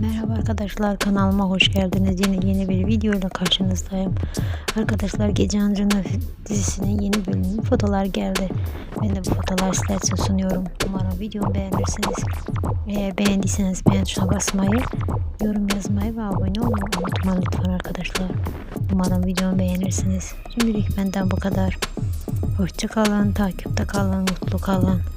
Merhaba arkadaşlar kanalıma hoş geldiniz. Yine yeni bir video ile karşınızdayım. Arkadaşlar Gece Ancı'nın dizisinin yeni bölümü fotolar geldi. Ben de bu fotolar sizler için sunuyorum. Umarım videomu beğenirsiniz. Eğer beğendiyseniz beğen tuşuna basmayı, yorum yazmayı ve abone olmayı unutmayın lütfen arkadaşlar. Umarım videomu beğenirsiniz. Şimdilik benden bu kadar. Hoşça kalın, takipte kalın, mutlu kalın.